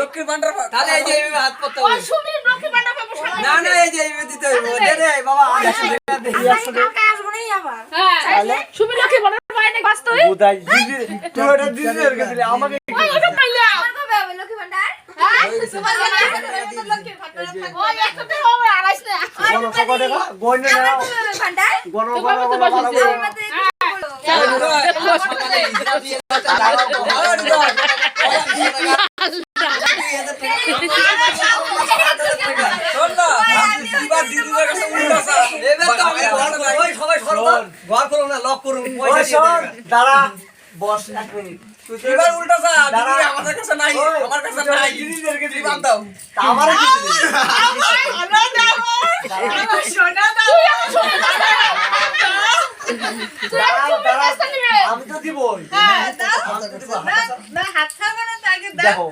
লক্ষ্মীর ভান্ডার তাহলে এই যে হাত পড়তে হবে। সুমির ভান্ডার না না এই যে দিতে হবে। দে রে বাবা। হ্যাঁ। হ্যাঁ? না। গণ দাঁড়া বস এক মিনিট এবার উল্টা চা। দিদি আমাদের কাছে নাই, আমার। আমি তো দিবই। হ্যাঁ, তো না হাত- দেখো